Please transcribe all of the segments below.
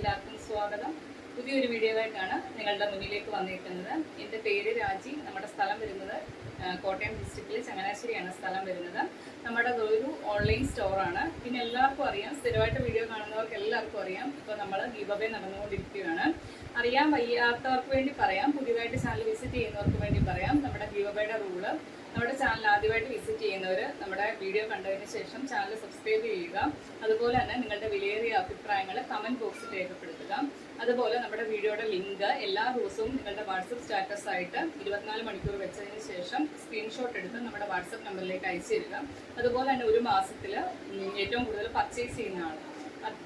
എല്ലാവർക്കും സ്വാഗതം. പുതിയൊരു വീഡിയോ ആയിട്ടാണ് നിങ്ങളുടെ മുന്നിലേക്ക് വന്നിരിക്കുന്നത്. എന്റെ പേര് രാജി. നമ്മുടെ സ്ഥലം വരുന്നത് കോട്ടയം ഡിസ്ട്രിക്റ്റിൽ ചങ്ങനാശ്ശേരിയാണ് സ്ഥലം വരുന്നത്. നമ്മുടെ ഒരു ഓൺലൈൻ സ്റ്റോറാണ് പിന്നെ എല്ലാവർക്കും അറിയാം സ്ഥിരമായിട്ട് വീഡിയോ കാണുന്നവർക്ക് എല്ലാവർക്കും അറിയാം. ഇപ്പോൾ നമ്മൾ ദീപവേ നടന്നുകൊണ്ടിരിക്കുകയാണ്. അറിയാൻ വയ്യാത്തവർക്ക് വേണ്ടി പറയാം പുതിയതായിട്ട് ചാനൽ വിസിറ്റ് ചെയ്യുന്നവർക്ക് വേണ്ടി പറയാം. നമ്മുടെ ദീപവയുടെ റൂൾ നമ്മുടെ ചാനൽ ആദ്യമായിട്ട് വിസിറ്റ് ചെയ്യുന്നവർ നമ്മുടെ വീഡിയോ കണ്ടതിന് ശേഷം ചാനൽ സബ്സ്ക്രൈബ് ചെയ്യുക. അതുപോലെ തന്നെ നിങ്ങളുടെ വിലയേറിയ അഭിപ്രായങ്ങൾ കമന്റ് ബോക്സിൽ രേഖപ്പെടുത്തുക. അതുപോലെ നമ്മുടെ വീഡിയോയുടെ ലിങ്ക് എല്ലാ ദിവസവും നിങ്ങളുടെ വാട്സപ്പ് സ്റ്റാറ്റസ് ആയിട്ട് ഇരുപത്തിനാല് മണിക്കൂർ വെച്ചതിന് ശേഷം സ്ക്രീൻഷോട്ട് എടുത്ത് നമ്മുടെ വാട്സപ്പ് നമ്പറിലേക്ക് അയച്ചു തരിക. അതുപോലെ തന്നെ ഒരു മാസത്തിൽ ഏറ്റവും കൂടുതൽ പർച്ചേസ് ചെയ്യുന്ന ആൾ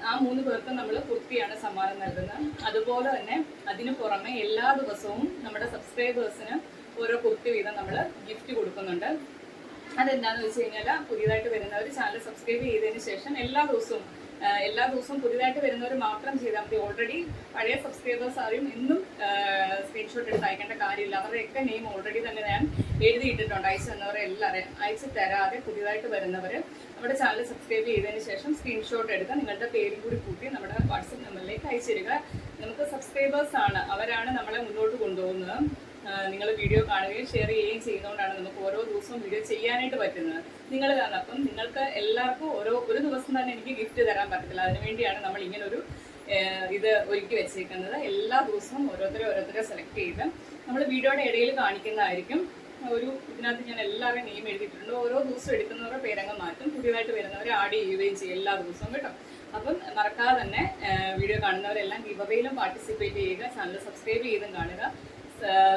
ആ മൂന്ന് പേർക്ക് നമ്മൾ കുർത്തിയാണ് സമ്മാനം നൽകുന്നത്. അതുപോലെ തന്നെ അതിനു പുറമെ എല്ലാ ദിവസവും നമ്മുടെ സബ്സ്ക്രൈബേഴ്സിന് ഓരോ കുർത്തി വീതം നമ്മൾ ഗിഫ്റ്റ് കൊടുക്കുന്നുണ്ട്. അതെന്താന്ന് വെച്ച് കഴിഞ്ഞാൽ പുതിയതായിട്ട് വരുന്നവർ ചാനൽ സബ്സ്ക്രൈബ് ചെയ്തതിന് ശേഷം എല്ലാ ദിവസവും എല്ലാ ദിവസവും പുതിയതായിട്ട് വരുന്നവർ മാത്രം ചെയ്താൽ മതി. ഓൾറെഡി പഴയ സബ്സ്ക്രൈബേഴ്സ് ആരും ഇന്നും സ്ക്രീൻഷോട്ട് എടുത്ത് അയക്കേണ്ട കാര്യമില്ല. അവരുടെയൊക്കെ നെയിം ഓൾറെഡി തന്നെ ഞാൻ എഴുതിയിട്ടിട്ടുണ്ട്. അയച്ചു തന്നവരെ എല്ലാവരെയും അയച്ചു തരാതെ പുതിയതായിട്ട് വരുന്നവർ നമ്മുടെ ചാനൽ സബ്സ്ക്രൈബ് ചെയ്തതിന് ശേഷം സ്ക്രീൻഷോട്ട് എടുത്ത് നിങ്ങളുടെ പേരും കൂടി കൂട്ടി നമ്മുടെ വാട്സപ്പ് നമ്പറിലേക്ക് അയച്ചു തരിക. നമുക്ക് സബ്സ്ക്രൈബേഴ്സ് ആണ്. അവരാണ് നമ്മളെ മുന്നോട്ട് കൊണ്ടുപോകുന്നത്. നിങ്ങൾ വീഡിയോ കാണുകയും ഷെയർ ചെയ്യുകയും ചെയ്യുന്നതുകൊണ്ടാണ് നമുക്ക് ഓരോ ദിവസവും വീഡിയോ ചെയ്യാനായിട്ട് പറ്റുന്നത്. നിങ്ങൾ കാരണം അപ്പം നിങ്ങൾക്ക് എല്ലാവർക്കും ഓരോ ഒരു ദിവസം തന്നെ എനിക്ക് ഗിഫ്റ്റ് തരാൻ പറ്റത്തില്ല. അതിനുവേണ്ടിയാണ് നമ്മൾ ഇങ്ങനൊരു ഇത് ഒരുക്കി വെച്ചേക്കുന്നത്. എല്ലാ ദിവസവും ഓരോരുത്തരെ ഓരോരുത്തരെ സെലക്ട് ചെയ്ത് നമ്മൾ വീഡിയോയുടെ ഇടയിൽ കാണിക്കുന്നതായിരിക്കും. ഒരു ഇതിനകത്ത് ഞാൻ എല്ലാവരുടെയും നെയിം എഴുതിയിട്ടുണ്ട്. ഓരോ ദിവസം എടുക്കുന്നവരുടെ പേരങ്ങ് മാറ്റും. പുതിയതായിട്ട് വരുന്നവരെ ആഡ് ചെയ്യുകയും ചെയ്യും എല്ലാ ദിവസവും കേട്ടോ. അപ്പം മറക്കാതെ തന്നെ വീഡിയോ കാണുന്നവരെല്ലാം ഗിവവേയിലും പാർട്ടിസിപ്പേറ്റ് ചെയ്യുക. ചാനൽ സബ്സ്ക്രൈബ് ചെയ്തും കാണുക.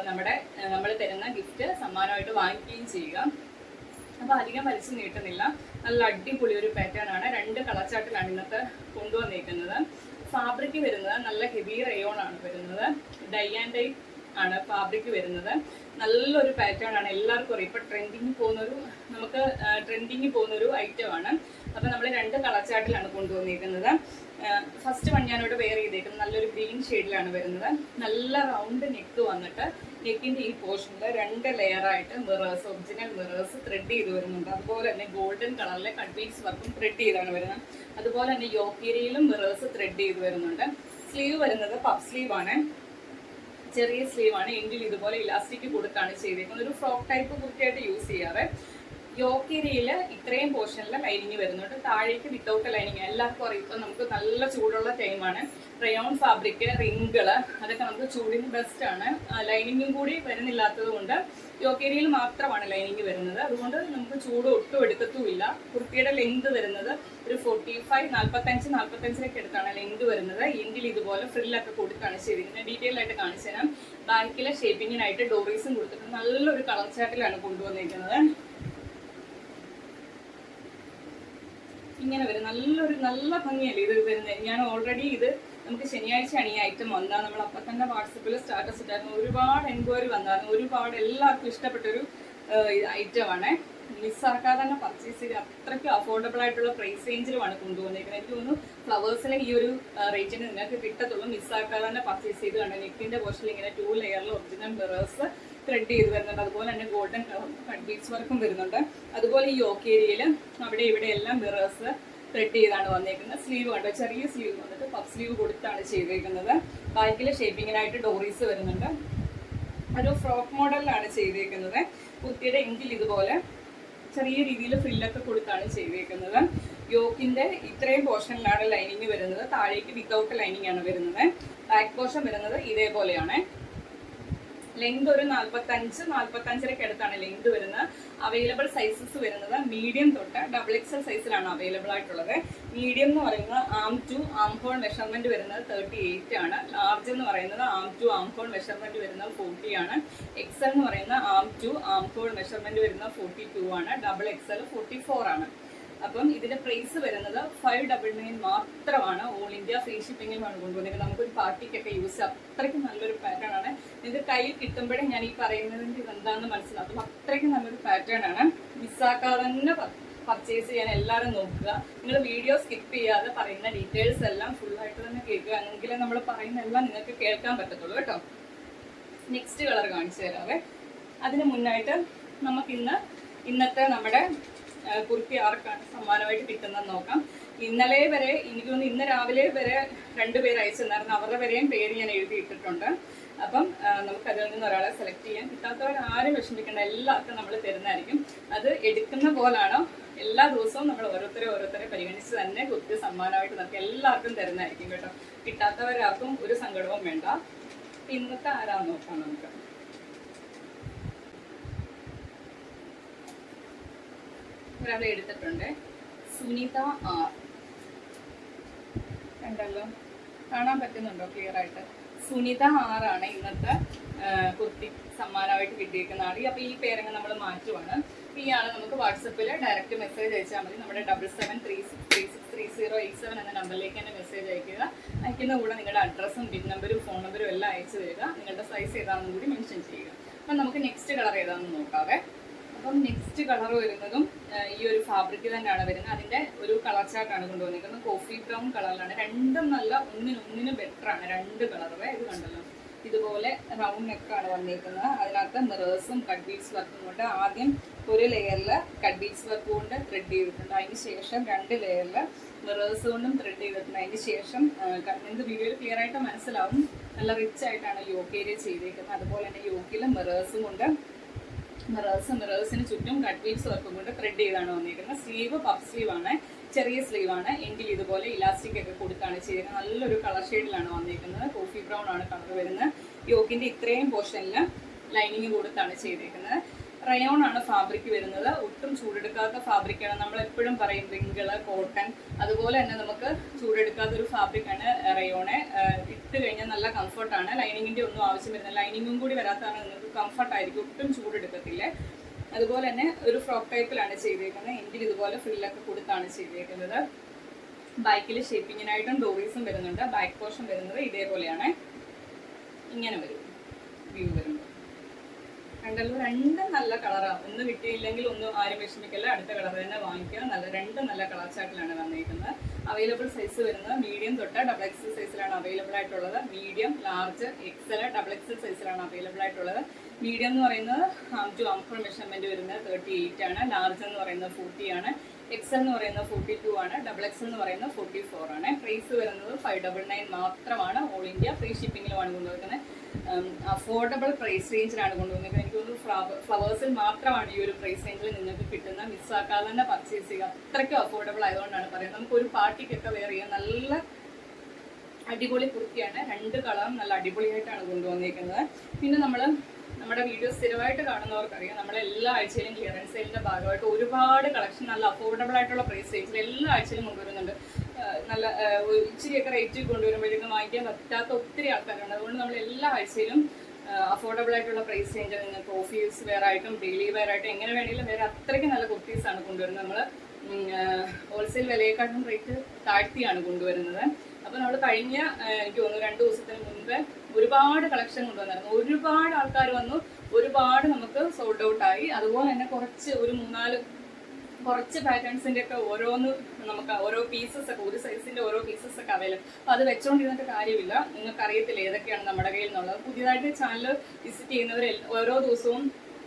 നമ്മുടെ നമ്മൾ തരുന്ന ഗിഫ്റ്റ് സമ്മാനമായിട്ട് വാങ്ങിക്കുകയും ചെയ്യുക. അപ്പോൾ അധികം വലിച്ചു നീട്ടുന്നില്ല. നല്ല അടിപൊളി ഒരു പാറ്റേൺ ആണ്. രണ്ട് കളച്ചാട്ടിലാണ് ഇന്നത്തെ കൊണ്ടുവന്നിരിക്കുന്നത് ഫാബ്രിക് വരുന്നത് നല്ല ഹെവി റയോൺ ആണ് വരുന്നത്. ഡൈ ആൻഡ് ഡൈ ആണ് ഫാബ്രിക് വരുന്നത്. നല്ലൊരു പാറ്റേൺ ആണ്. എല്ലാവർക്കും അറിയാം. ഇപ്പൊ ട്രെൻഡിങ് പോകുന്നൊരു നമുക്ക് ട്രെൻഡിങ് പോകുന്നൊരു ഐറ്റം ആണ്. അപ്പൊ നമ്മൾ രണ്ട് കളർ കളച്ചാട്ടിലാണ് കൊണ്ടുവന്നിരിക്കുന്നത് ഫസ്റ്റ് വൺ ഞാനിവിടെ വെയർ ചെയ്തേക്കുന്നത് ഷെയ്ഡിലാണ് വരുന്നത്. നല്ല റൗണ്ട് നെക്ക് വന്നിട്ട് നെക്കിന്റെ ഈ പോർഷനിൽ രണ്ട് ലെയർ ആയിട്ട് മിറേഴ്സ് ഒറിജിനൽ മിറേഴ്സ് ത്രെഡ് ചെയ്ത് വരുന്നുണ്ട്. അതുപോലെ തന്നെ ഗോൾഡൻ കളറിലെ കട്ട്പീസ് വർക്കും ത്രെഡ് ചെയ്താണ് വരുന്നത്. അതുപോലെ തന്നെ യോക്കേരിയിലും മിറേഴ്സ് ത്രെഡ് ചെയ്ത് വരുന്നുണ്ട്. സ്ലീവ് വരുന്നത് പഫ് സ്ലീവ് ആണ്. ചെറിയ സ്ലീവാണ് എൻഡിൽ ഇതുപോലെ ഇലാസ്റ്റിക് കൊടുത്താണ് ചെയ്തേക്കുന്നത്. ഒരു ഫ്രോക്ക് ടൈപ്പ് കുർത്തിയായിട്ട് യൂസ് ചെയ്യാറ്. യോക്കേരിയിൽ ഇത്രയും പോർഷനിൽ ലൈനിങ് വരുന്നുണ്ട്. താഴേക്ക് വിത്തൗട്ട് ലൈനിങ് എല്ലാവർക്കും അറിയാം. ഇപ്പം നമുക്ക് നല്ല ചൂടുള്ള ടൈമാണ് റയോൺ ഫാബ്രിക് റിങ്കൾ അതൊക്കെ നമുക്ക് ചൂടിന് ബെസ്റ്റ് ആണ്. ലൈനിങ്ങും കൂടി വരുന്നില്ലാത്തത് കൊണ്ട് യോക്കേരിയിൽ മാത്രമാണ് ലൈനിങ് വരുന്നത്. അതുകൊണ്ട് നമുക്ക് ചൂട് ഒട്ടും എടുക്കത്തുമില്ല. കുർത്തിയുടെ ലെങ്ത് വരുന്നത് ഒരു ഫോർട്ടി ഫൈവ് നാൽപ്പത്തഞ്ച് നാൽപ്പത്തഞ്ചിനൊക്കെ എടുത്താണ് ലെങ്ത് വരുന്നത്. എൻഡിൽ ഇതുപോലെ ഫ്രില്ലൊക്കെ കൊടുത്താണ് ചെയ്തിരിക്കുന്നത് ഡീറ്റെയിൽ ആയിട്ട് കാണിച്ചു തരാം. ബാക്കിലെ ഷേപ്പിങ്ങിനായിട്ട് ഡോറീസും കൊടുത്തിട്ട് നല്ലൊരു കളർ ചാട്ടിലാണ് കൊണ്ടുവന്നിരിക്കുന്നത്. ഇങ്ങനെ വരും. നല്ലൊരു നല്ല ഭംഗിയല്ലേ ഇത് വരുന്നത്? ഞാൻ ഓൾറെഡി ഇത് നമുക്ക് ശനിയാഴ്ചയാണ് ഈ ഐറ്റം വന്നാൽ നമ്മൾ അപ്പം തന്നെ വാട്സപ്പിൽ സ്റ്റാറ്റസ് ഇട്ടായിരുന്നു. ഒരുപാട് എൻക്വയറി വന്നായിരുന്നു. ഒരുപാട് എല്ലാവർക്കും ഇഷ്ടപ്പെട്ടൊരു ഐറ്റമാണ് മിസ്സാക്കാതെ തന്നെ പർച്ചേസ് ചെയ്ത് അത്രയ്ക്ക് അഫോർഡബിൾ ആയിട്ടുള്ള പ്രൈസ് റേഞ്ചിലുമാണ് കൊണ്ടുവന്നിരിക്കുന്നത് എനിക്ക് തോന്നുന്നു ഫ്ലവേഴ്സിന് ഈ ഒരു റേഞ്ചിന് നിങ്ങൾക്ക് കിട്ടത്തുള്ളൂ. മിസ്സാക്കാതെ തന്നെ പർച്ചേസ് ചെയ്ത് കണ്ട? നെക്കിന്റെ പോർഷനിൽ ഇങ്ങനെ ടു ലെയറിൽ ഒറിജിനൽ മിറേഴ്സ് ത്രെഡ് ചെയ്ത് വരുന്നുണ്ട്. അതുപോലെ തന്നെ ഗോൾഡൻ കട്ട് ബീഡ്സ് വർക്കും വരുന്നുണ്ട്. അതുപോലെ ഈ യോക്ക് ഏരിയയിൽ അവിടെ ഇവിടെ എല്ലാം മിറേഴ്സ് ത്രെഡ് ചെയ്താണ് വന്നിരിക്കുന്നത് സ്ലീവ് കണ്ടോ? ചെറിയ സ്ലീവ് വന്നിട്ട് പഫ് സ്ലീവ് കൊടുത്താണ് ചെയ്തേക്കുന്നത്. ബാക്കിൽ ഷേപ്പിങ്ങിനായിട്ട് ഡോറീസ് വരുന്നുണ്ട്. ഒരു ഫ്രോക്ക് മോഡലിലാണ് ചെയ്തേക്കുന്നത്. കുത്തിയുടെ എങ്കിൽ ഇതുപോലെ ചെറിയ രീതിയിൽ ഫ്രില്ലൊക്കെ കൊടുത്താണ് ചെയ്തേക്കുന്നത്. യോക്കിന്റെ ഇത്രയും പോർഷനിലാണ് ലൈനിങ് വരുന്നത്. താഴേക്ക് വിത്തൗട്ട് ലൈനിങ് ആണ് വരുന്നത്. ബാക്ക് പോർഷൻ വരുന്നത് ഇതേപോലെയാണ്. ലെങ്ത് ഒരു നാൽപ്പത്തഞ്ച് നാൽപ്പത്തഞ്ചരക്ക് അടുത്താണ് ലെങ്ത് വരുന്നത്. അവൈലബിൾ സൈസസ് വരുന്നത് മീഡിയം തൊട്ട് ഡബിൾ എക്സൽ സൈസിലാണ് അവൈലബിൾ ആയിട്ടുള്ളത്. മീഡിയം എന്ന് പറയുന്നത് arm to arm hole measurement വരുന്നത് തേർട്ടി എയ്റ്റ് ആണ്. ലാർജ് എന്ന് പറയുന്നത് arm to arm hole measurement വരുന്നത് ഫോർട്ടി ആണ്. എക്സൽ എന്ന് പറയുന്നത് arm to arm hole measurement വരുന്നത് ഫോർട്ടി ടു ആണ്. ഡബിൾ എക്സൽ ഫോർട്ടി ഫോർ ആണ്. അപ്പം ഇതിന്റെ പ്രൈസ് വരുന്നത് ഫൈവ് ഡബിൾ നയൻ മാത്രമാണ്. ഓൾ ഇന്ത്യ ഫ്രീ ഷിപ്പിംഗിലാണ് കൊണ്ടുപോകുന്നത് നമുക്കൊരു പാർട്ടിക്കൊക്കെ യൂസ് ചെയ്യാം. അത്രയ്ക്ക് നല്ലൊരു പാറ്റേൺ ആണ്. നിങ്ങൾക്ക് കയ്യിൽ കിട്ടുമ്പോഴേ ഞാൻ ഈ പറയുന്നതിന്റെ ഇതെന്താണെന്ന് മനസ്സിലാക്കും. അത്രയ്ക്ക് നല്ലൊരു പാറ്റേൺ ആണ്. മിസ്സാക്കാതെ തന്നെ പർച്ചേസ് ചെയ്യാൻ എല്ലാവരും നോക്കുക. നിങ്ങൾ വീഡിയോ സ്കിപ്പ് ചെയ്യാതെ പറയുന്ന ഡീറ്റെയിൽസ് എല്ലാം ഫുൾ ആയിട്ട് തന്നെ കേൾക്കുക. എങ്കിലേ നമ്മൾ പറയുന്ന എല്ലാം നിങ്ങൾക്ക് കേൾക്കാൻ പറ്റത്തുള്ളൂ കേട്ടോ. നെക്സ്റ്റ് കളർ കാണിച്ചു തരാവേ. അതിന് മുന്നായിട്ട് നമുക്കിന്ന് ഇന്നത്തെ നമ്മുടെ കുർത്തി ആർക്കാണ് സമ്മാനമായിട്ട് കിട്ടുന്നത് നോക്കാം. ഇന്നലെ വരെ എനിക്ക് തോന്നുന്നു ഇന്ന് രാവിലെ വരെ രണ്ടുപേർ അയച്ചിരുന്നായിരുന്നു അവരുടെ വരെയും പേര് ഞാൻ എഴുതിയിട്ടിട്ടുണ്ട്. അപ്പം നമുക്ക് അതിൽ നിന്ന് ഒരാളെ സെലക്ട് ചെയ്യാം. കിട്ടാത്തവർ ആരും വിഷമിക്കേണ്ട. എല്ലാവർക്കും നമ്മൾ തരുന്നതായിരിക്കും. അത് എടുക്കുന്ന പോലാണോ എല്ലാ ദിവസവും നമ്മൾ ഓരോരുത്തരെ ഓരോരുത്തരെ പരിഗണിച്ച് തന്നെ കുത്തി സമ്മാനമായിട്ട് നമുക്ക് എല്ലാവർക്കും തരുന്നതായിരിക്കും കേട്ടോ. കിട്ടാത്തവരാർക്കും ഒരു സങ്കടവും വേണ്ട. ഇന്നത്തെ ആരാന്ന് നോക്കാം നമുക്ക്. ഒരാളെ എടുത്തിട്ടുണ്ട്. സുനിത ആർ കണ്ടല്ലോ. കാണാൻ പറ്റുന്നുണ്ടോ ക്ലിയർ ആയിട്ട്? സുനിത ആറാണ് ഇന്നത്തെ കുർത്തി സമ്മാനമായിട്ട് കിട്ടിയിരിക്കുന്ന ആൾ അപ്പൊ ഈ പേരങ്ങ് നമ്മൾ മാറ്റുവാണ്. ഈ ആൾ നമുക്ക് വാട്സപ്പിൽ ഡയറക്റ്റ് മെസ്സേജ് അയച്ചാൽ മതി. നമ്മുടെ double seven three six three six three zero eight seven എന്ന നമ്പറിലേക്ക് തന്നെ മെസ്സേജ് അയക്കുക. അയക്കുന്ന കൂടെ നിങ്ങളുടെ അഡ്രസ്സും പിൻ നമ്പരും ഫോൺ നമ്പരും എല്ലാം അയച്ചു തരിക. നിങ്ങളുടെ സൈസ് ഏതാണെന്നും കൂടി മെൻഷൻ ചെയ്യുക. അപ്പം നമുക്ക് നെക്സ്റ്റ് കളർ ഏതാണെന്ന് നോക്കാവേ. അപ്പം നെക്സ്റ്റ് കളർ വരുന്നതും ഈ ഒരു ഫാബ്രിക് തന്നെയാണ് വരുന്നത്. അതിന്റെ ഒരു കളർ ചാർട്ടാണ് കൊണ്ടുവന്നിരിക്കുന്നത്. കോഫി ബ്രൗൺ കളറിലാണ് രണ്ടും നല്ല ഒന്നിനൊന്നിനും ബെറ്റർ ആണ്. രണ്ട് കളറേ ഇത് കണ്ടല്ലോ. ഇതുപോലെ റൗണ്ട് നെക്കാണ് വന്നിരിക്കുന്നത്. അതിനകത്ത് മിറേഴ്സും കട്ട് ബീഡ്സ് വർക്കും കൊണ്ട് ആദ്യം ഒരു ലെയറിൽ കട്ട് ബീഡ്സ് വർക്ക് കൊണ്ട് ത്രെഡ് ചെയ്തിട്ടുണ്ട്. അതിന് ശേഷം രണ്ട് ലെയറിൽ മിറേഴ്സ് കൊണ്ടും ത്രെഡ് ചെയ്തിട്ടുണ്ട്. അതിന് ശേഷം എന്ത് വീഡിയോയിൽ ക്ലിയർ ആയിട്ട് മനസ്സിലാവും. നല്ല റിച്ച് ആയിട്ടാണ് യോഗയിൽ ചെയ്തേക്കുന്നത്. അതുപോലെ തന്നെ യോക്കിൽ മിറേഴ്സും കൊണ്ട് മിറേഴ്സ് മിറേഴ്സിന് ചുറ്റും കട്ട് ബീഡ്സ് വർക്കും കൊണ്ട് ത്രെഡ് ചെയ്താണ് വന്നിരിക്കുന്നത്. സ്ലീവ് പഫ് സ്ലീവ് ആണ് ചെറിയ സ്ലീവ് ആണ്. എങ്കിൽ ഇതുപോലെ ഇലാസ്റ്റിക് ഒക്കെ കൊടുത്താണ് ചെയ്തിരിക്കുന്നത്. നല്ലൊരു കളർ ഷെയ്ഡിലാണ് വന്നിരിക്കുന്നത്. കോഫി ബ്രൗൺ ആണ് കളർ വരുന്നത്. യോക്കിന്റെ ഇത്രയും പോർഷനിൽ ലൈനിങ് കൊടുത്താണ് ചെയ്തിരിക്കുന്നത്. റയോൺ ആണ് ഫാബ്രിക് വരുന്നത്. ഒട്ടും ചൂടെടുക്കാത്ത ഫാബ്രിക് ആണ് നമ്മൾ എപ്പോഴും പറയും റിങ്കിൾ കോട്ടൺ അതുപോലെ തന്നെ നമുക്ക് ചൂടെടുക്കാത്ത ഒരു ഫാബ്രിക് ആണ് റയോണ് ഇട്ട് കഴിഞ്ഞാൽ നല്ല കംഫർട്ടാണ്. ലൈനിങ്ങിന്റെ ഒന്നും ആവശ്യം വരുന്നില്ല. ലൈനിങ്ങും കൂടി വരാത്തതാണ് നിങ്ങൾക്ക് കംഫർട്ട് ആയിരിക്കും ഒട്ടും ചൂടെടുക്കത്തില്ല. അതുപോലെ തന്നെ ഒരു ഫ്രോക്ക് ടൈപ്പിലാണ് ചെയ്തേക്കുന്നത്. എങ്കിൽ ഇതുപോലെ ഫ്രില്ലൊക്കെ കൊടുത്താണ് ചെയ്തേക്കുന്നത്. ബാക്കിൽ ഷേപ്പിങ്ങിനായിട്ടും ഡോറീസും വരുന്നുണ്ട്. ബാക്ക് പോർഷൻ വരുന്നത് ഇതേപോലെയാണ്. ഇങ്ങനെ വരും. വ്യൂ വരുമ്പോൾ കണ്ടല്ലോ രണ്ടും നല്ല കളറാണ് ഒന്ന് കിട്ടിയില്ലെങ്കിൽ ഒന്നും ആരും വിഷമിക്കല്ല അടുത്ത കളർ തന്നെ വാങ്ങിക്കുക നല്ല രണ്ടും നല്ല കളർ ചാർട്ടിലാണ് വന്നിരിക്കുന്നത്. അവൈലബിൾ സൈസ് വരുന്നത് മീഡിയം തൊട്ട് ഡബിൾ എക്സൽ സൈസിലാണ് അവൈലബിൾ ആയിട്ടുള്ളത്. Medium large XL double XL സൈസിലാണ് അവൈലബിൾ ആയിട്ടുള്ളത്. മീഡിയം എന്ന് പറയുന്നത് ടു ആംഫോൾ മെഷർമെന്റ് വരുന്നത് തേർട്ടി എയ്റ്റ് ആണ്. ലാർജ് എന്ന് പറയുന്നത് ഫോർട്ടി ആണ്. എക്സൽ എന്ന് പറയുന്നത് ഫോർട്ടി ടു ആണ്. ഡബിൾ എക്സ് എന്ന് പറയുന്നത് ഫോർട്ടി ഫോർ ആണ്. പ്രൈസ് വരുന്നത് ഫൈവ് ഡബിൾ നയൻ മാത്രമാണ്. ഓൾ ഇന്ത്യ ഫ്രീ ഷിപ്പിങ്ങിലുമാണ് കൊണ്ടുവരുന്നത്. അഫോർഡബിൾ പ്രൈസ് റേഞ്ചിലാണ് കൊണ്ടുവന്നിരിക്കുന്നത് എനിക്ക് തോന്നുന്നു ഫ്ലവേഴ്സിൽ മാത്രമാണ് ഈ ഒരു പ്രൈസ് റേഞ്ചിൽ നിങ്ങൾക്ക് കിട്ടുന്ന മിസ്സാക്കാതെ തന്നെ പർച്ചേസ് ചെയ്യുക. അത്രയ്ക്കും അഫോർഡബിൾ ആയതുകൊണ്ടാണ് പറയുന്നത്. നമുക്ക് ഒരു പാർട്ടിക്കൊക്കെ ചെയ്യാൻ നല്ല അടിപൊളി കുർത്തിയാണ്. രണ്ട് കളറും നല്ല അടിപൊളിയായിട്ടാണ് കൊണ്ടുവന്നിരിക്കുന്നത് പിന്നെ നമ്മൾ നമ്മുടെ വീഡിയോ സ്ഥിരമായിട്ട് കാണുന്നവർക്കറിയാം നമ്മൾ എല്ലാ ആഴ്ചയിലും ക്ലിയറൻസ് സെയിലിന്റെ ഭാഗമായിട്ട് ഒരുപാട് കളക്ഷൻ നല്ല അഫോർഡബിൾ ആയിട്ടുള്ള പ്രൈസ് റേഞ്ചിൽ എല്ലാ ആഴ്ചയിലും കൊണ്ടുവരുന്നുണ്ട്. നല്ല ഇച്ചിരിയൊക്കെ റേറ്റിൽ കൊണ്ടുവരുമ്പോഴേക്കും വാങ്ങിക്കാൻ പറ്റാത്ത ഒത്തിരി ആൾക്കാരുണ്ട്. അതുകൊണ്ട് നമ്മൾ എല്ലാ ആഴ്ചയിലും അഫോർഡബിൾ ആയിട്ടുള്ള പ്രൈസ് റേഞ്ചിൽ നിങ്ങൾക്ക് ഓഫീസ് വെയർ ആയിട്ടും ഡെയിലി വെയർ ആയിട്ടും എങ്ങനെ വേണമെങ്കിലും വേറെ അത്രയ്ക്ക് നല്ല കുർത്തീസാണ് കൊണ്ടുവരുന്നത്. നമ്മൾ ഹോൾസെയിൽ വിലയെക്കാട്ടും റേറ്റ് താഴ്ത്തിയാണ് കൊണ്ടുവരുന്നത്. അപ്പോൾ നമ്മൾ കഴിഞ്ഞ എനിക്ക് തോന്നുന്നു രണ്ട് ദിവസത്തിന് മുൻപേ ഒരുപാട് കളക്ഷൻ കൊണ്ടുവന്നായിരുന്നു. ഒരുപാട് ആൾക്കാർ വന്നു. ഒരുപാട് നമുക്ക് സോൾഡ് ഔട്ട് ആയി. അതുപോലെ തന്നെ കുറച്ച് ഒരു മൂന്നാൽ കുറച്ച് പാറ്റേൺസിന്റെ ഒക്കെ ഓരോന്ന് നമുക്ക് ഓരോ പീസസ് ഒക്കെ ഒരു സൈസിന്റെ ഓരോ പീസസ് ഒക്കെ അവൈലബിൾ അപ്പൊ അത് വെച്ചോണ്ടിരുന്നിട്ട് കാര്യമില്ല. നിങ്ങൾക്ക് അറിയത്തില്ല ഏതൊക്കെയാണ് നമ്മുടെ കയ്യിൽ നിന്നുള്ളത് പുതിയതായിട്ട് ചാനൽ വിസിറ്റ് ചെയ്യുന്നവർ ഓരോ ദിവസവും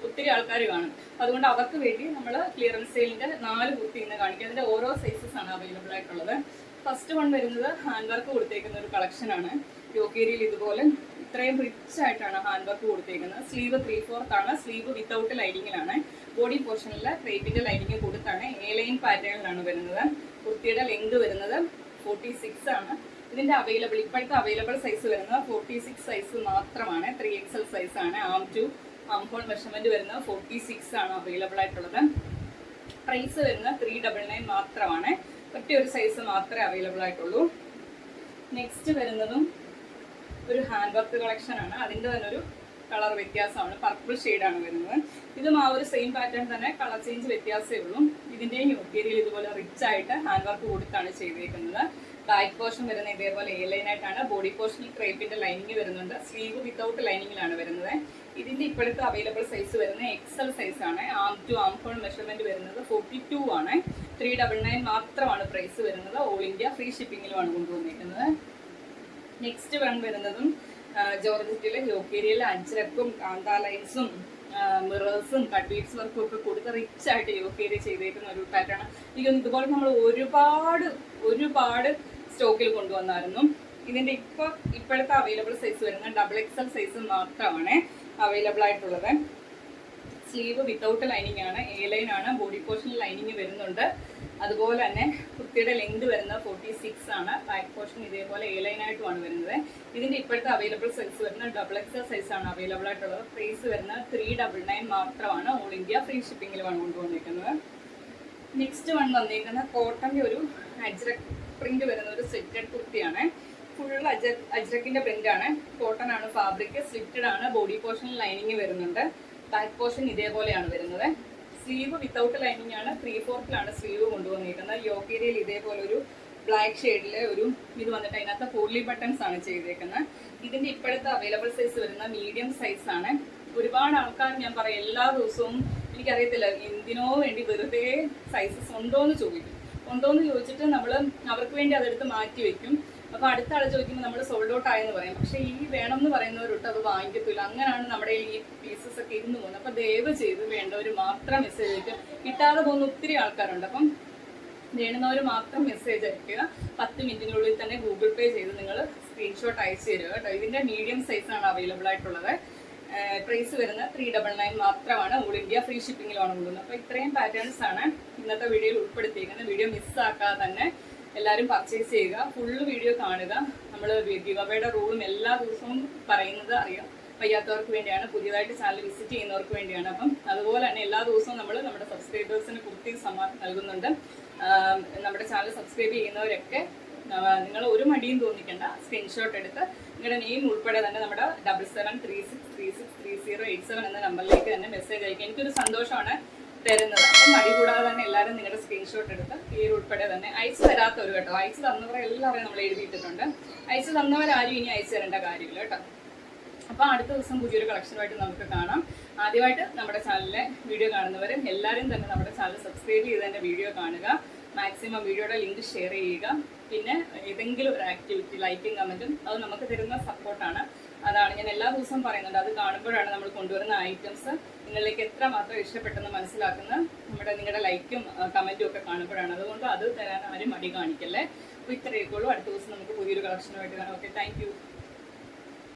ഒത്തിരി ആൾക്കാർ കാണും. അതുകൊണ്ട് അവർക്ക് വേണ്ടി നമ്മൾ ക്ലിയറൻസ് സെയിലിന്റെ നാല് കുർത്തി ഇന്ന് കാണിക്കുക അതിന്റെ ഓരോ സൈസസ് ആണ് അവൈലബിൾ ആയിട്ടുള്ളത്. ഫസ്റ്റ് വൺ വരുന്നത് ഹാൻഡ് വർക്ക് കൊടുത്തേക്കുന്ന ഒരു കളക്ഷൻ ആണ്. യോക്കേരിയിൽ ഇതുപോലെ ഇത്രയും റിച്ച് ആയിട്ടാണ് ഹാൻഡ് വർക്ക് കൊടുത്തേക്കുന്നത്. സ്ലീവ് ത്രീ ഫോർത്ത് ആണ്. സ്ലീവ് വിത്തൗട്ട് ലൈനിങ്ങിലാണ് ബോഡി പോർഷനിൽ ക്രേപ്പിന്റെ ലൈനിങ് കൊടുത്താണ്. എ ലൈൻ പാറ്റേണിലാണ് വരുന്നത്. കുർത്തിയുടെ ലെങ്ത് വരുന്നത് ഫോർട്ടി സിക്സ് ആണ്. ഇതിന്റെ അവൈലബിൾ ഇപ്പോഴത്തെ അവൈലബിൾ സൈസ് വരുന്നത് ഫോർട്ടി സിക്സ് സൈസ് മാത്രമാണ് ത്രീ എക്സൽ സൈസ് ആണ്. Arm to arm hole measurement വരുന്നത് ഫോർട്ടി സിക്സ് ആണ് അവൈലബിൾ ആയിട്ടുള്ളത്. പ്രൈസ് വരുന്നത് ത്രീ ഡബിൾ നയൻ മാത്രമാണ്. ഒറ്റ ഒരു സൈസ് മാത്രമേ അവൈലബിൾ ആയിട്ടുള്ളൂ. നെക്സ്റ്റ് വരുന്നതും ഒരു ഹാൻഡ് വർക്ക് കളക്ഷൻ ആണ്. അതിന്റെ തന്നെ ഒരു കളർ വ്യത്യാസമാണ്. പർപ്പിൾ ആണ് വരുന്നത്. ഇതും ആ ഒരു സെയിം പാറ്റേൺ തന്നെ കളർ ചേഞ്ച് വ്യത്യാസമേ ഉള്ളൂ. ഇതിന്റെയും മെറ്റീരിയൽ ഇതുപോലെ റിച്ച് ആയിട്ട് ഹാൻഡ് വർക്ക് കൊടുത്താണ് ചെയ്തേക്കുന്നത്. ബാക്ക് പോർഷൻ വരുന്ന ഇതേപോലെ എ ലൈൻ ആയിട്ടാണ്. ബോഡി പോർഷനിൽ ക്രേപ്പിന്റെ ലൈനിങ് വരുന്നുണ്ട്. സ്ലീവ് വിത്തൗട്ട് ലൈനിങ്ങിലാണ് വരുന്നത്. ഇതിന്റെ ഇപ്പോഴത്തെ അവൈലബിൾ സൈസ് വരുന്നത് എക്സൽ സൈസ് ആണ്. Arm to arm hole measurement വരുന്നത് ഫോർട്ടി ടു ആണ്. ത്രീ ഡബിൾ നയൻ മാത്രമാണ് പ്രൈസ് വരുന്നത്. ഓൾ ഇന്ത്യ ഫ്രീ ഷിപ്പിങ്ങിലുമാണ് കൊണ്ടുവന്നിരിക്കുന്നത് നെക്സ്റ്റ് വൺ വരുന്നതും ജോർജിറ്റിലെ യോക്കേരിയയിലെ അജ്രക്കും കാന്താ ലൈൻസും മിറേഴ്സും കട്ട് വർക്കും ഒക്കെ കൊടുത്ത് റിച്ച് ആയിട്ട് യോക്കേരിയ ചെയ്തേക്കുന്ന ഒരു പാറ്റേൺ ഇതുപോലെ നമ്മൾ ഒരുപാട് ഒരുപാട് സ്റ്റോക്കിൽ കൊണ്ടുവന്നായിരുന്നു. ഇതിന്റെ ഇപ്പൊ ഇപ്പോഴത്തെ അവൈലബിൾ സൈസ് വരുന്ന ഡബിൾ എക്സൽ സൈസ് മാത്രമാണ് അവൈലബിൾ ആയിട്ടുള്ളത്. സ്ലീവ് വിത്തൗട്ട് ലൈനിങ് ആണ് എ ലൈൻ ആണ് ബോഡി പോർഷൻ ലൈനിങ് വരുന്നുണ്ട്. അതുപോലെ തന്നെ കുർത്തിയുടെ ലെങ്ത് വരുന്നത് ഫോർട്ടി സിക്സ് ആണ്. ബാക്ക് പോർഷൻ ഇതേപോലെ എ ലൈൻ ആയിട്ടുമാണ് വരുന്നത്. ഇതിന്റെ ഇപ്പോഴത്തെ അവൈലബിൾ സൈസ് വരുന്നത് ഡബിൾ എക്സൽ സൈസ് ആണ് അവൈലബിൾ ആയിട്ടുള്ളത്. പ്രൈസ് വരുന്നത് ത്രീ ഡബിൾ നയൻ മാത്രമാണ്. ഓൾ ഇന്ത്യ ഫ്രീ ഷിപ്പിംഗിലുമാണ് കൊണ്ടുവന്നിരിക്കുന്നത്. നെക്സ്റ്റ് വൺ വന്നിരിക്കുന്ന കോട്ടന്റെ ഒരു അജ്രക് പ്രിന്റ് വരുന്ന ഒരു സെറ്റഡ് കുർത്തിയാണ്. ഫുൾ അജ അജ്രക്കിന്റെ പ്രിന്റ് ആണ്. കോട്ടൺ ആണ് ഫാബ്രിക് സ്ലിറ്റഡ് ആണ്. ബോഡി പോർഷൻ ലൈനിങ് വരുന്നുണ്ട്. ബാക്ക് പോർഷൻ ഇതേപോലെയാണ് വരുന്നത്. സ്ലീവ് വിത്തൗട്ട് ലൈനിങ് ആണ്. ത്രീ ഫോർത്തിലാണ് സ്ലീവ് കൊണ്ടുവന്നിരിക്കുന്നത്. യോക്കേരിയയിൽ ഇതേപോലെ ഒരു ബ്ലാക്ക് ഷെയ്ഡിൽ ഒരു ഇത് വന്നിട്ട് അതിനകത്ത് പോളി ബട്ടൺസ് ആണ് ചെയ്തേക്കുന്നത്. ഇതിന്റെ ഇപ്പോഴത്തെ അവൈലബിൾ സൈസ് വരുന്ന മീഡിയം സൈസ് ആണ്. ഒരുപാട് ആൾക്കാർ ഞാൻ പറയാം എല്ലാ ദിവസവും എനിക്കറിയത്തില്ല എന്തിനോ വേണ്ടി വെറുതെ സൈസസ് ഉണ്ടോ എന്ന് ചോദിക്കും. ഉണ്ടോ എന്ന് ചോദിച്ചിട്ട് നമ്മൾ അവർക്ക് വേണ്ടി അതെടുത്ത് മാറ്റി വെക്കും. അപ്പൊ അടുത്ത ആൾ ചോദിക്കുമ്പോൾ നമ്മൾ സോൾഡ് ഔട്ട് ആയെന്ന് പറയും. പക്ഷെ ഈ വേണം എന്ന് പറയുന്നവരൊട്ട് അത് വാങ്ങിക്കത്തില്ല. അങ്ങനെയാണ് നമ്മുടെ ഈ പീസസ് ഒക്കെ ഇരുന്ന് പോകുന്നത്. അപ്പൊ ദയവ് ചെയ്ത് വേണ്ടവർ മാത്രം മെസ്സേജ് അയക്കും. കിട്ടാതെ പോകുന്ന ഒത്തിരി ആൾക്കാരുണ്ട്. അപ്പം വേണ്ടുന്നവർ മാത്രം മെസ്സേജ് അയക്കുക. പത്ത് മിനിറ്റിനുള്ളിൽ തന്നെ ഗൂഗിൾ പേ ചെയ്ത് നിങ്ങൾ സ്ക്രീൻഷോട്ട് അയച്ചു തരിക കേട്ടോ. ഇതിന്റെ മീഡിയം സൈസ് ആണ് അവൈലബിൾ ആയിട്ടുള്ളത്. പ്രൈസ് വരുന്നത് ത്രീ ഡബിൾ നയൻ മാത്രമാണ്. ഓൾ ഇന്ത്യ ഫ്രീ ഷിപ്പിംഗിലാണ് കൊടുക്കുന്നത്. അപ്പോൾ ഇത്രയും പാറ്റേൺസ് ആണ്. ഇന്നത്തെ വീഡിയോയിൽ ഉൾപ്പെടുത്തിയിരിക്കുന്നത് വീഡിയോ മിസ്സാക്കാതെ തന്നെ എല്ലാവരും പർച്ചേസ് ചെയ്യുക. ഫുള്ള് വീഡിയോ കാണുക. നമ്മൾ ഗിവയുടെ റൂളും എല്ലാ ദിവസവും പറയുന്നത് അറിയാം. വയ്യാത്തവർക്ക് വേണ്ടിയാണ്. പുതിയതായിട്ട് ചാനൽ വിസിറ്റ് ചെയ്യുന്നവർക്ക് വേണ്ടിയാണ്. അപ്പം അതുപോലെ തന്നെ എല്ലാ ദിവസവും നമ്മൾ നമ്മുടെ സബ്സ്ക്രൈബേഴ്സിന് കുർത്തി സമ്മാനം നൽകുന്നുണ്ട്. നമ്മുടെ ചാനൽ സബ്സ്ക്രൈബ് ചെയ്യുന്നവരൊക്കെ നിങ്ങൾ ഒരു മടിയും തോന്നിക്കേണ്ട. സ്ക്രീൻഷോട്ട് എടുത്ത് നിങ്ങളുടെ നെയിം ഉൾപ്പെടെ തന്നെ നമ്മുടെ double seven three six three six three zero eight seven എന്ന നമ്പറിലേക്ക് തന്നെ മെസ്സേജ് അയക്കുക. എനിക്കൊരു സന്തോഷമാണ്. തരുന്നത്. അപ്പം മടി കൂടാതെ തന്നെ എല്ലാവരും നിങ്ങളുടെ സ്ക്രീൻഷോട്ട് എടുത്ത് പേര് ഉൾപ്പെടെ തന്നെ അയച്ചു തരാത്തവർ കേട്ടോ. അയച്ചു തന്നവരെ എല്ലാവരെയും നമ്മൾ എഴുതിയിട്ടിട്ടുണ്ട്. അയച്ചു തന്നവരാരും ഇനി അയച്ചു തരേണ്ട കാര്യമില്ല കേട്ടോ. അപ്പോൾ അടുത്ത ദിവസം പുതിയൊരു കളക്ഷനുമായിട്ട് നമുക്ക് കാണാം. ആദ്യമായിട്ട് നമ്മുടെ ചാനലിലെ വീഡിയോ കാണുന്നവർ എല്ലാവരും തന്നെ നമ്മുടെ ചാനൽ സബ്സ്ക്രൈബ് ചെയ്ത് തന്നെ വീഡിയോ കാണുക മാക്സിമം വീഡിയോയുടെ ലിങ്ക് ഷെയർ ചെയ്യുക. പിന്നെ ഏതെങ്കിലും ഒരു ആക്ടിവിറ്റി ലൈക്കും കമന്റും അത് നമുക്ക് തരുന്ന സപ്പോർട്ടാണ് അതാണ് ഞാൻ എല്ലാ ദിവസവും പറയുന്നുണ്ട്. അത് കാണുമ്പോഴാണ് നമ്മൾ കൊണ്ടുവരുന്ന ഐറ്റംസ് നിങ്ങളിലേക്ക് എത്ര മാത്രം ഇഷ്ടപ്പെട്ടെന്ന് മനസ്സിലാക്കുന്ന നമ്മുടെ നിങ്ങളുടെ ലൈക്കും കമന്റും ഒക്കെ കാണുമ്പോഴാണ്. അതുകൊണ്ട് അത് തരാൻ ആരും മടി കാണിക്കല്ലേ. അപ്പോൾ ഇത്രയൊക്കെ ഉള്ളൂ. അടുത്ത ദിവസം നമുക്ക് പുതിയൊരു കളക്ഷനുമായിട്ട് കാണാം. Okay thank